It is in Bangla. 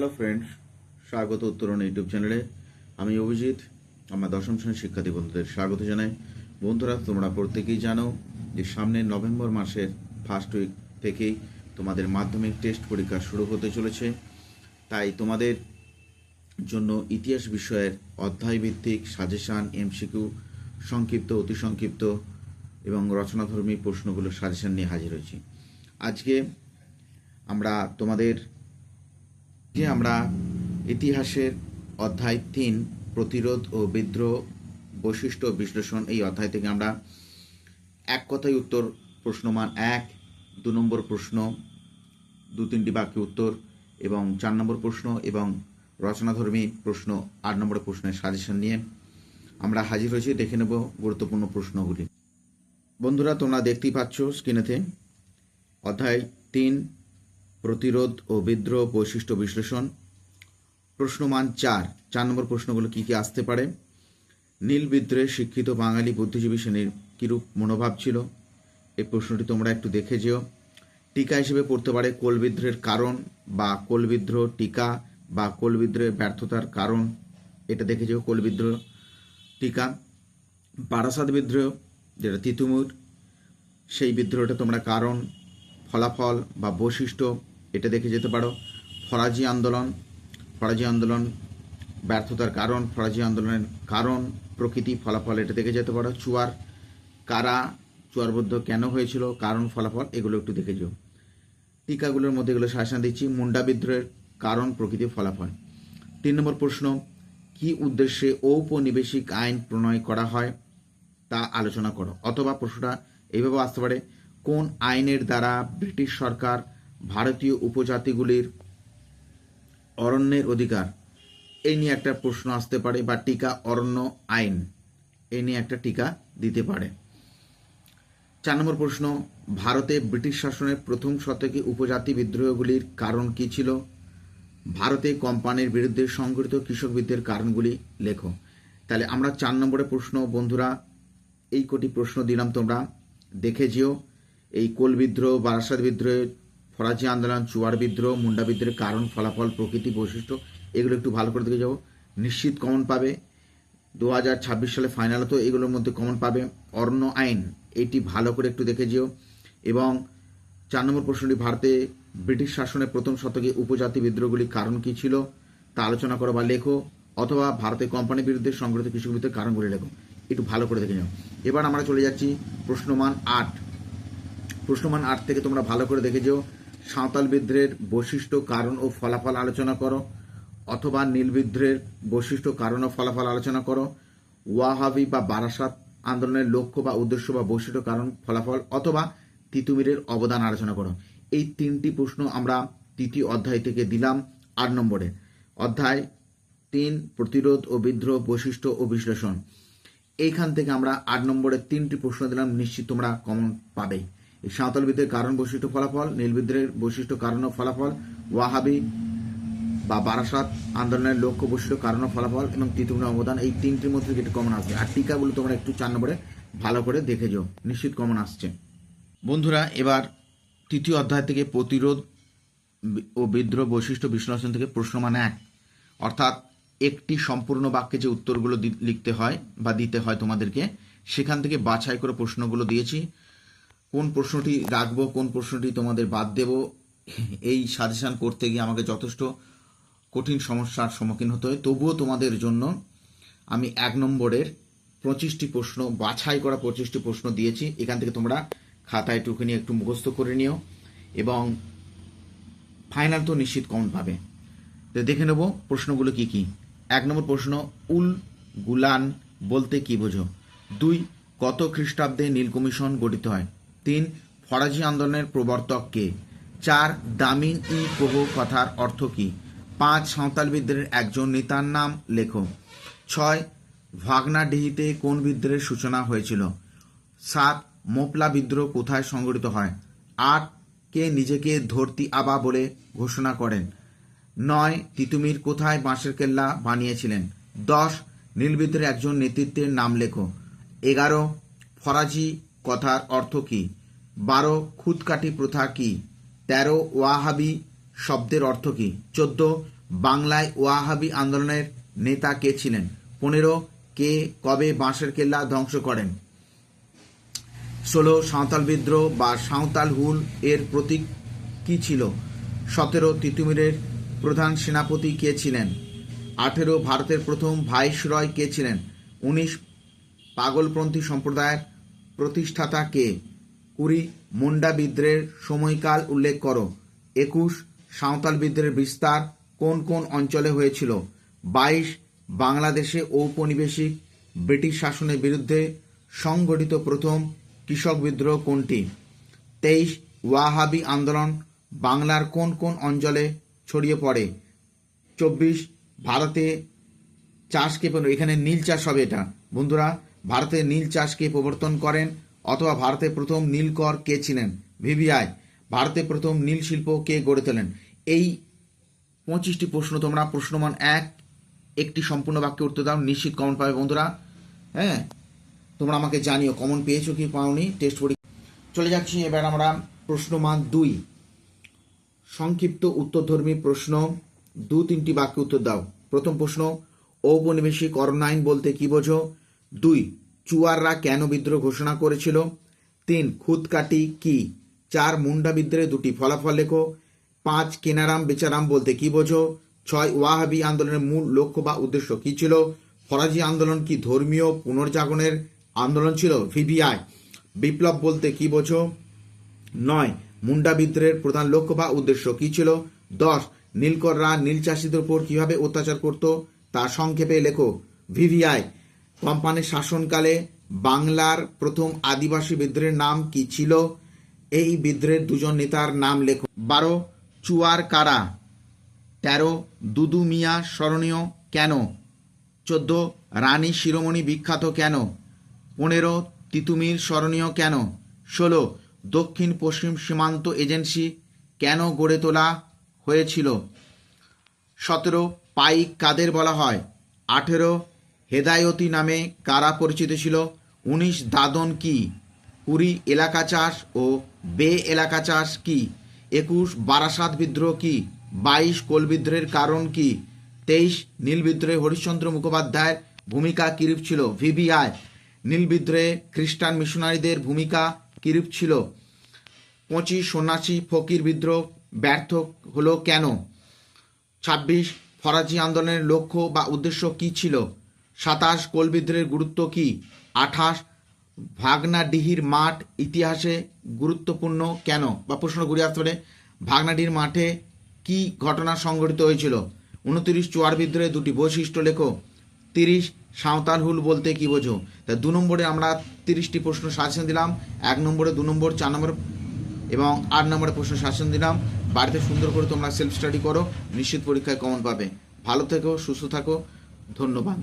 হ্যালো ফ্রেন্ডস স্বাগত উত্তরণ ইউটিউব চ্যানেলে। আমি অভিজিৎ, আমার দশম শ্রেণির শিক্ষার্থী বন্ধুদের স্বাগত জানাই। বন্ধুরা, তোমরা প্রত্যেকেই জানো যে সামনের নভেম্বর মাসের ফার্স্ট উইক থেকেই তোমাদের মাধ্যমিক টেস্ট পরীক্ষা শুরু হতে চলেছে। তাই তোমাদের জন্য ইতিহাস বিষয়ের অধ্যায়ভিত্তিক সাজেশান এমসিকিউ সংক্ষিপ্ত, অতি সংক্ষিপ্ত এবং রচনাধর্মী প্রশ্নগুলোর সাজেশান নিয়ে হাজির হয়েছি। আজকে আমরা তোমাদের যে আমরা ইতিহাসের অধ্যায় তিন, প্রতিরোধ ও বিদ্রোহ বৈশিষ্ট্য বিশ্লেষণ এই অধ্যায় থেকে আমরা এক কথায় উত্তর, প্রশ্নমান এক, দু নম্বর প্রশ্ন, দু তিনটি বাক্য উত্তর এবং চার নম্বর প্রশ্ন এবং রচনাধর্মী প্রশ্ন আট নম্বর প্রশ্নের সাজেশন নিয়ে আমরা হাজির হয়েছি। দেখে নেব গুরুত্বপূর্ণ প্রশ্নগুলি। বন্ধুরা, তোমরা দেখতেই পাচ্ছ স্ক্রিনেতে অধ্যায় তিন প্রতিরোধ ও বিদ্রোহ বৈশিষ্ট্য বিশ্লেষণ। প্রশ্নমান চার। চার নম্বর প্রশ্নগুলো কী কী আসতে পারে? নীল বিদ্রোহে শিক্ষিত বাঙালি বুদ্ধিজীবী শ্রেণির কীরূপ মনোভাব ছিল? এই প্রশ্নটি তোমরা একটু দেখে যেও। টিকা হিসেবে পড়তে পারে কোল বিদ্রোহের কারণ বা কোল বিদ্রোহ টিকা বা কোল বিদ্রোহের ব্যর্থতার কারণ। এটা দেখে যেও কোল বিদ্রোহ টিকা। বারাসাত বিদ্রোহ, যেটা তিতুমুর, সেই বিদ্রোহটা তোমরা কারণ, ফলাফল বা বৈশিষ্ট্য এটা দেখে যেতে পারো। ফরাজি আন্দোলন ফরাজি আন্দোলন ব্যর্থতার কারণ, ফরাজি আন্দোলনের কারণ, প্রকৃতি, ফলাফল এটা দেখে যেতে পারো। চুয়ার কারা, চুয়ারবদ্ধ কেন হয়েছিল, কারণ, ফলাফল এগুলো একটু দেখে যেও। টিকাগুলোর মধ্যে এগুলো শাসন দিচ্ছি, মুন্ডা বিদ্রোহের কারণ, প্রকৃতি, ফলাফল। তিন নম্বর প্রশ্ন, কি উদ্দেশ্যে ঔপনিবেশিক আইন প্রণয় করা হয় তা আলোচনা করো। অথবা প্রশ্নটা এইভাবে আসতে পারে, কোন আইনের দ্বারা ব্রিটিশ সরকার ভারতীয় উপজাতিগুলির অরণ্যের অধিকার। এই নিয়ে একটা প্রশ্ন আসতে পারে বা টিকা অরণ্য আইন। এই নিয়ে একটা টিকা দিতে পারে। চার নম্বর প্রশ্ন, ভারতে ব্রিটিশ শাসনের প্রথম শতকে উপজাতি বিদ্রোহগুলির কারণ কী ছিল? ভারতে কোম্পানির বিরুদ্ধে সংঘটিত কৃষক বিদ্রোহের কারণগুলি লেখো। তাহলে আমরা চার নম্বরের প্রশ্ন, বন্ধুরা, এই কোটি প্রশ্ন দিলাম তোমরা। দেখে যেও, এই কোল বিদ্রোহ, বারাসাত বিদ্রোহ ফরাজি আন্দোলন, চুয়ার বিদ্রোহ, মুন্ডা বিদ্রোহের কারণ, ফলাফল, প্রকৃতি বৈশিষ্ট্য, এগুলো একটু ভালো করে দেখে যাও নিশ্চিত কমন পাবে। দু হাজার ছাব্বিশ সালে ফাইনালে তো এগুলোর মধ্যে কমন পাবে। অরণ্য আইন, এটি ভালো করে একটু দেখে যেও। এবং চার নম্বর প্রশ্নটি, ভারতে ব্রিটিশ শাসনের প্রথম শতকে উপজাতি বিদ্রোহগুলির কারণ কী ছিল? তা আলোচনা করো বা লেখো। অথবা ভারতের কোম্পানির বিরুদ্ধে সংগঠিত বিদ্রোহের কারণগুলি লেখো। একটু ভালো করে দেখে নাও এবার আমরা চলে যাচ্ছি প্রশ্নমান আট। প্রশ্নমান আট থেকে তোমরা ভালো করে দেখে যেও। সাঁওতাল বিদ্রোহের বৈশিষ্ট্য, কারণ ও ফলাফল আলোচনা করো, অথবা নীল বিদ্রোহের বৈশিষ্ট্য, কারণ ও ফলাফল আলোচনা করো, ওয়াহাবি বা বারাসাত আন্দোলনের লক্ষ্য বা উদ্দেশ্য বা বৈশিষ্ট্য, কারণ, ফলাফল, অথবা তিতুমিরের অবদান আলোচনা করো। এই তিনটি প্রশ্ন আমরা তৃতীয় অধ্যায় থেকে দিলাম আট নম্বরে। অধ্যায় তিন, প্রতিরোধ ও বিদ্রোহ বৈশিষ্ট্য ও বিশ্লেষণ। এইখান থেকে আমরা আট নম্বরের তিনটি প্রশ্ন দিলাম, নিশ্চিত তোমরা কমন পাবেই। এই সাঁওতাল বিদ্রোহের কারণ বৈশিষ্ট্য ফলাফল, নীল বিদ্রোহের বৈশিষ্ট্য কারণ ও ফলাফল, ওয়াহাবি বা বারাসাত আন্দোলনের লক্ষ্য বৈশিষ্ট্য কারণ ও ফলাফল এবং তৃতীয় অবদান এই তিনটির মধ্যে যেটি কমন আসবে। আর টিকাগুলো তোমরা একটু চার নম্বরে ভালো করে দেখে যাও। নিশ্চিত কমন আসছে। বন্ধুরা, এবার তৃতীয় অধ্যায় থেকে প্রতিরোধ ও বিদ্রোহ বৈশিষ্ট্য বিশ্লেষণ থেকে প্রশ্ন মানে এক। অর্থাৎ একটি সম্পূর্ণ বাক্যে যে উত্তরগুলো লিখতে হয় বা দিতে হয় তোমাদেরকে, সেখান থেকে বাছাই করে প্রশ্নগুলো দিয়েছি। কোন প্রশ্নটি রাখব, কোন প্রশ্নটি তোমাদের বাদ দেব, এই সাজেশান করতে গিয়ে আমাকে যথেষ্ট কঠিন সমস্যার সম্মুখীন হতে হয়। তবুও তোমাদের জন্য আমি এক নম্বরের পঁচিশটি প্রশ্ন, বাছাই করা পঁচিশটি প্রশ্ন দিয়েছি। এখান থেকে তোমরা খাতায় টুকে নিয়ে একটু মুখস্থ করে নিও এবং ফাইনাল তো নিশ্চিত কমন পাবে। তো দেখে নেব প্রশ্নগুলো কি কি। এক নম্বর প্রশ্ন, উল গুলান বলতে কি বোঝো? দুই, কত খ্রিস্টাব্দে নীল কমিশন গঠিত হয়? তিন ফরাজি আন্দোলনের প্রবর্তক কে? চার, দামিন ই কোহ কথার অর্থ কি? পাঁচ সাঁওতাল বিদ্রোহের একজন নেতার নাম লেখো। ছয় ভাগনাডিহিতে কোন বিদ্রোহের সূচনা হয়েছিল? সাত, মোপলা বিদ্রোহ কোথায় সংগঠিত হয়? আট, কে নিজেকে ধরতি আবা বলে ঘোষণা করেন? নয়, তিতুমির কোথায় বাঁশের কেল্লা বানিয়েছিলেন? দশ নীলবিদ্রের একজন নেতৃত্বের নাম লেখো। এগারো ফরাজি কথার অর্থ কী? বারো খুদকাঠি প্রথা কী? তেরো ওয়াহাবি শব্দের অর্থ কী? চোদ্দ বাংলায় ওয়াহাবি আন্দোলনের নেতা কে ছিলেন? পনেরো কে কবে বাঁশের কেল্লা ধ্বংস করেন? ষোলো সাঁওতাল বিদ্রোহ বা সাঁওতাল হুল এর প্রতীক কি ছিল? সতেরো তিতুমিরের প্রধান সেনাপতি কে ছিলেন? আঠেরো ভারতের প্রথম ভাইসরয় কে ছিলেন? উনিশ পাগলপন্থী সম্প্রদায়ের প্রতিষ্ঠাতা কে কুড়ি মুন্ডা বিদ্রোহের সময়কাল উল্লেখ করো। একুশ সাঁওতাল বিদ্রোহের বিস্তার কোন কোন অঞ্চলে হয়েছিল? বাইশ বাংলাদেশে ঔপনিবেশিক ব্রিটিশ শাসনের বিরুদ্ধে সংগঠিত প্রথম কৃষক বিদ্রোহ কোনটি? তেইশ ওয়াহাবি আন্দোলন বাংলার কোন কোন অঞ্চলে ছড়িয়ে পড়ে? চব্বিশ ভারতে চাষকে প্রণ- এখানে নীল চাষ হবে এটা। বন্ধুরা ভারতে নীল চাষকে প্রবর্তন করেন অথবা ভারতে প্রথম নীলকর কে ছিলেন? ভিভিআই, ভারতে প্রথম নীল শিল্প কে গড়ে তোলেন? এই পঁচিশটি প্রশ্ন তোমরা, প্রশ্নমান এক, একটি সম্পূর্ণ বাক্যে উত্তর দাও, নিশ্চিত কমন পাবে বন্ধুরা। হ্যাঁ তোমরা আমাকে জানিও কমন পেয়েছ কি পাওনি? টেস্ট পরীক্ষা। চলে যাচ্ছি, এবার আমরা প্রশ্নমান দুই। সংক্ষিপ্ত উত্তরধর্মী প্রশ্ন দু তিনটি বাক্যে উত্তর দাও। প্রথম প্রশ্ন, ঔপনিবেশিক অরণ্যায়ন বলতে কি বোঝো? দুই, চুয়াররা কেন বিদ্রোহ ঘোষণা করেছিল? তিন, খুদকাটি কি? চার, মুন্ডা বিদ্রোহে দুটি ফলাফল লেখো। পাঁচ, কেনারাম, বেচারাম বলতে কি বোঝো? ছয়, ওয়াহাবি আন্দোলনের মূল লক্ষ্য বা উদ্দেশ্য কি ছিল? ফরাজি আন্দোলন কি ধর্মীয় পুনর্জাগরণের আন্দোলন ছিল? ভিভিআই। বিপ্লব বলতে কি বোঝো? নয়, মুন্ডা বিদ্রোহের প্রধান লক্ষ্য বা উদ্দেশ্য কি ছিল? দশ, নীলকররা নীল চাষিদের উপর কীভাবে অত্যাচার করত? তা সংক্ষেপে লেখো। ভিভিআই। কোম্পানির শাসনকালে বাংলার প্রথম আদিবাসী বিদ্রোহের নাম কি ছিল? এই বিদ্রোহের দুজন নেতার নাম লেখো। বারো, চুয়ার কারা? তেরো, দুদু মিয়া স্মরণীয় কেন? চোদ্দ, রানী শিরোমণি বিখ্যাত কেন? পনেরো তিতুমির স্মরণীয় কেন? ষোলো, দক্ষিণ পশ্চিম সীমান্ত এজেন্সি কেন গড়ে তোলা হয়েছিল? সতেরো, পাইক কাদের বলা হয়? আঠেরো হেদায়তি নামে কারা পরিচিত ছিল? উনিশ দাদন কি? কুড়ি এলাকা চাষ ও বে এলাকা চাষ কি? একুশ বারাসাত বিদ্রোহ কি? বাইশ কোল বিদ্রোহের কারণ কি? তেইশ নীল বিদ্রোহে হরিশ্চন্দ্র মুখোপাধ্যায়ের ভূমিকা কিরূপ ছিল? ভিভিআই নীল বিদ্রোহে খ্রিস্টান মিশনারিদের ভূমিকা কিরূপ ছিল? পঁচিশ সন্ন্যাসী ফকির বিদ্রোহ ব্যর্থ হলো কেন? ছাব্বিশ ফরাজি আন্দোলনের লক্ষ্য বা উদ্দেশ্য কি ছিল? সাতাশ কোল বিদ্রোহের গুরুত্ব কি? আঠাশ, ভাগনাডিহির মাঠ ইতিহাসে গুরুত্বপূর্ণ কেন? বা প্রশ্ন ঘুরে আসতে পারে ভাগনাডিহির মাঠে কি ঘটনা সংঘটিত হয়েছিল? উনত্রিশ চুয়ার বিদ্রোহে দুটি বৈশিষ্ট্য লেখো। তিরিশ, সাঁওতাল হুল বলতে কি বোঝো? তা দু নম্বরে আমরা তিরিশটি প্রশ্ন সাজেশন দিলাম। এক নম্বরে দু নম্বর, চার নম্বর এবং আট নম্বরে প্রশ্ন শাসন দিলাম। বাড়িতে সুন্দর করে তোমরা সেলফ স্টাডি করো, নিশ্চিত পরীক্ষায় কমন পাবে। ভালো থেকো, সুস্থ থাকো। ধন্যবাদ।